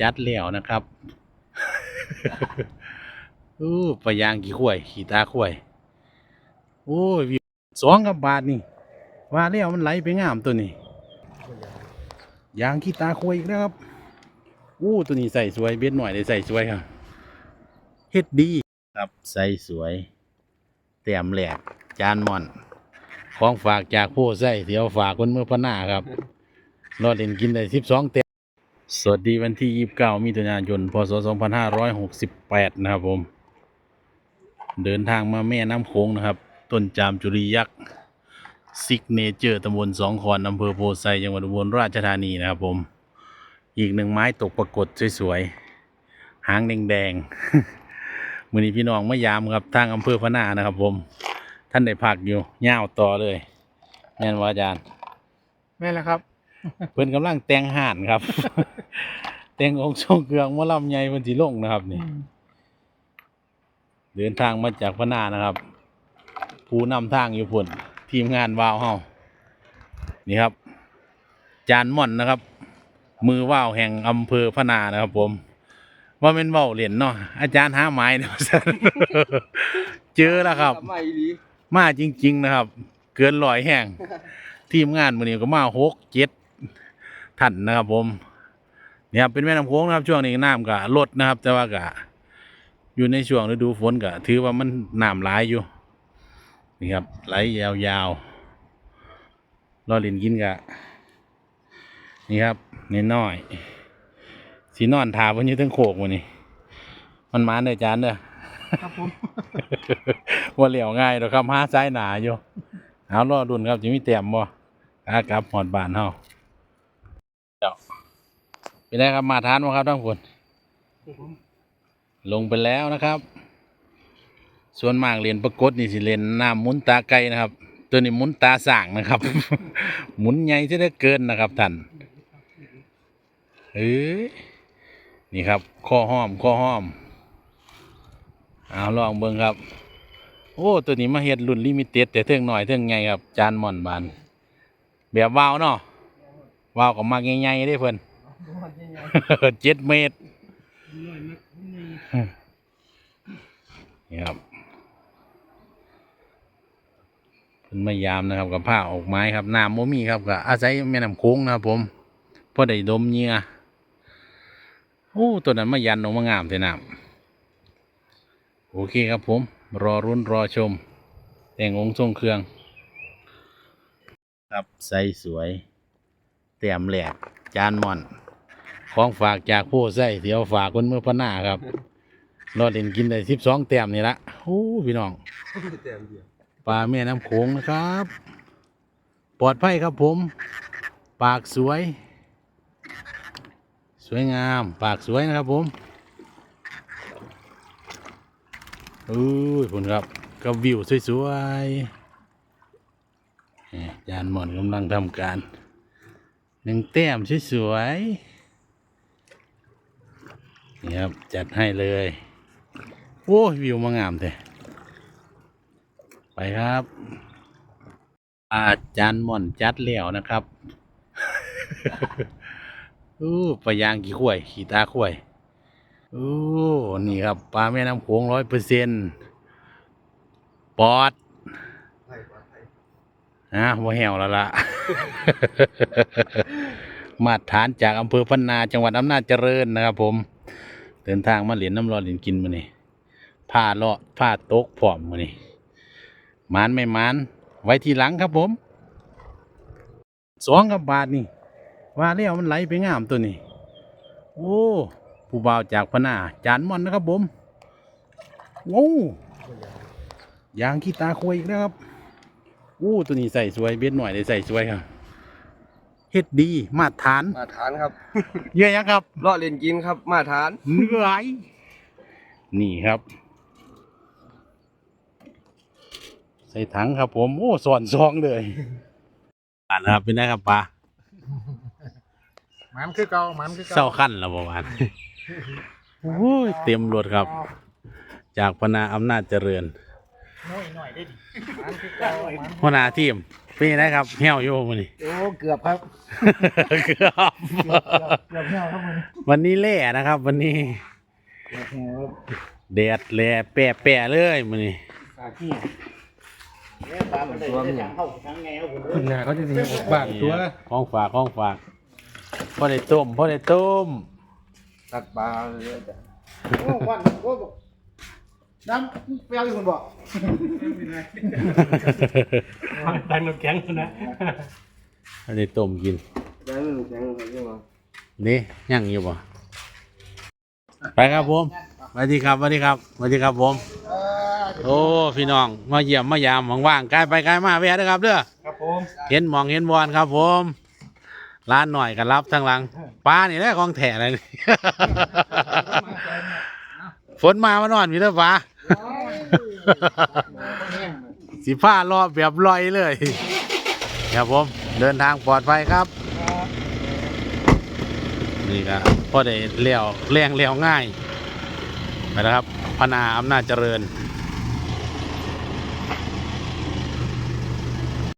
จัดแล้วนะครับอู้ปลายางกี่ขวยขี่ตาขวย โอ้ยวิวสองกับบาทนี่ว่าแล้วมันไหลไปงามตัวนี้ยางขี้ตาขวยอีกแล้วครับอู้ตัวนี้ใส่สวยเบ็ดหน่อยเลยใส่สวยครับเฮ็ดดีครับใส่สวยแต้มแหลกจานม่อน ของฝากจากผู้ใส่เดี๋ยวฝากคนเมื่อพน้าครับรอเล่นกินได้สิบสองเต็ม สวัสดีวันที่ยี่สิบเก้ามิถุนายน พศสองพันห้าร้อยหกสิบแปดนะครับผม เดินทางมาแม่น้ำโขงนะครับ ต้นจามจุรียักษ์ซิกเนเจอร์ตำบลสองคอนอำเภอโพไซจังหวัดอุบลราชธานีนะครับผม อีกหนึ่งไม้ตกปรากฏสวยๆ หางแดงๆ มือนี้พี่น้องมายามครับ ทางอำเภอพะนานะครับผม ท่านได้พักอยู่ย่าวต่อเลย แม่นว่าอาจารย์ แม่นแล้วครับ เพิ่นกำลังแต่งห่านครับ แต่งองค์ทรงเครื่องหมะลำใหญ่เพิ่นสิลงนะครับนี่ เดินทางมาจากพะนานะครับ ผู้นำทางอยู่พุ่น ทีมงานวาวเฮานี่ครับ จานม่อนนะครับ มือว่าวแห่งอำเภอพะนานะครับ ผม ว่าเป็นเว่าวเหรียญเนาะอาจารย์หาไม้เนาะเจอแล้วครับไม่ดีมาจริง ๆ นะครับ เกินร้อยแห่งทีมงานมือนี้ก็มาหกเจ็ด ท่านนะครับผมเนี่ยครับเป็นแม่น้ำโขงนะครับช่วงนี้น้ำก็ลดนะครับ แต่ว่าก็อยู่ในช่วงฤดูฝนก็ถือว่ามันน้ำหลายอยู่นี่ครับไหลยาวๆรอเลินกินกะนี่ครับน้อยๆสีนอนทาวันนี้ทั้งโขกวันนี้ มันมาเด้อจานเด้อครับผมว่าเหลียวง่ายดอกครับห้าซ้ายหนาอยู่เอารอดุนครับจะมีเตรียมบ่อากลับหอดบานเฮาเจ้า เป็นไงครับมาทานบ่ครับท่านผู้ชมลงไปแล้วนะครับ ส่วนมากเรียนประกฏนี่สิเรียนน้ำหมุนตาไก่นะครับ ตัวนี้หมุนตาส่างนะครับ หมุนใหญ่ที่ได้เกินนะครับท่านเฮ้ยนี่ครับข้อห้อมข้อห้อมเอาลองเบิ่งครับ โอ้ตัวนี้มาเฮ็ดรุ่นลิมิเต็ดแต่เท่งหน่อยเท่งใหญ่ครับ จานหม่อนบาน แบบวาวเนาะวาวก็มากใหญ่ๆได้เพิ่น เจ็ดเมตรนี่ครับเพิ่นมายามนะครับกับผ้าออกไม้ครับน้ำโมมีครับก็อาศัยแม่น้ำโค้งนะครับผมพอได้ดมเหงื่อโอ้ตัวนั้นมายันออกมางามแต่น้ำโอเคครับผม รอรุ้นรอชม แต่งองค์ทรงเครื่อง ครับใสสวยเตรียมแหลกจานมอน ของฝากจากผู้ใส่เดี๋ยวฝากคนเมื่อพะหน้าครับรอเล่นกินได้สิบสองเต็มนี่ละโอ้พี่น้องเต็มเดียวปลาแม่น้ำโขงนะครับ ปลอดภัยครับผม ปากสวย สวยงาม ปากสวยนะครับผมอุ้ยคุณครับกับวิวสวยๆนี่ยานหมอนกำลังทำการหนึ่งแต้มสวยๆ นี่ครับ จัดให้เลย โอ้ยวิวมางามแท้ไปครับ อาจารย์หม่อนจัดแล้วนะครับอู้ปลายางกี่ขวย ขี่ตาขวยอู้นี่ครับปลาแม่น้ำโขงร้อยเปอร์เซ็นต์ปอดไทยกว่าไทยนะว่าแหวแล้วล่ะ มาตรฐานจากอำเภอพันนาจังหวัดอำนาจเจริญนะครับผม เดินทางมาเหรียญน้ำร้อนเหรียญกินมาเนี่ผ้าเลาะผ้าโต๊กผอมมาเนี่หมานไม่มาน ไว้ทีหลังครับผม สองกับบาทนี่ ว่าแล้วมันไหลไปงามตัวนี้ โอ้ผู้บ่าวจากพนาจานมันนะครับผมโอ้ยางขี้ตาควยอีกแล้วครับ โอ้ตัวนี้ใส่สวยเบ็ดหน่อยเลยใส่สวยครับ เฮ็ดดีมาตรฐานมาทานครับเยอะยังครับเลาะเล่นกินครับ มาทาน เหนื่อยนี่ครับ ใส่ถังครับผม โอ้สอนซองเลยอ่านแล้วครับเป็นไงครับปลามันคือเก่ามันคือเศร้าขั้นแล้วประมาณโอ้ยเต็มรถครับ จากพนาอำนาจเจริญน้อยหน่อยได้ดิมันคือเก่ามันหัวหน้าทีมไป เป็นยังไงครับเหี่ยวอยู่มันนี่โอ้เกือบครับ เกือบเกือบเกือบเกือบแห้วครับมันวันนี้แล่นะครับ วันนี้เกือบแห้วครับแดดแหล่แปะแปะๆเลยมันนี่ปลาขี้เนี่ยปลามันได้ได้ทั้งเข้าทั้งแงวผมเลยหน้าเขาจะมีบาดตัวของฝากของฝากพ่อได้ต้มพ่อได้ต้มตัดปลาเลยจ้ะโอ้วั นโอ้บอกน้ำเปรี้ยวอยู่คนบอกดังน้ำแข็งนะพ่อได้ต้มกินได้ไม่รู้แข็งอะไรใช่ไหมนี่ยังอยู่ป่ะไปครับผมสวัสดีครับสวัสดีครับสวัสดีครับผม โอ้พี่น้องมาเยี่ยมมายามว่างๆกายไปกายมาแวะนะครับเด้อครับผมเห็นหมองเห็นบอลครับผมร้านหน่อยกันรับทางหลังปลานี่แหละของแถอะไรนี่ฝนมามานอนมีเด้อปลา สิผ้ารอบแบบลอยเลยครับผมเดินทางปลอดภัยครับ นี่ครับพ่อได้เลี้ยวแรงเลี้ยวง่ายไปแล้วครับพนาอำนาจเจริญ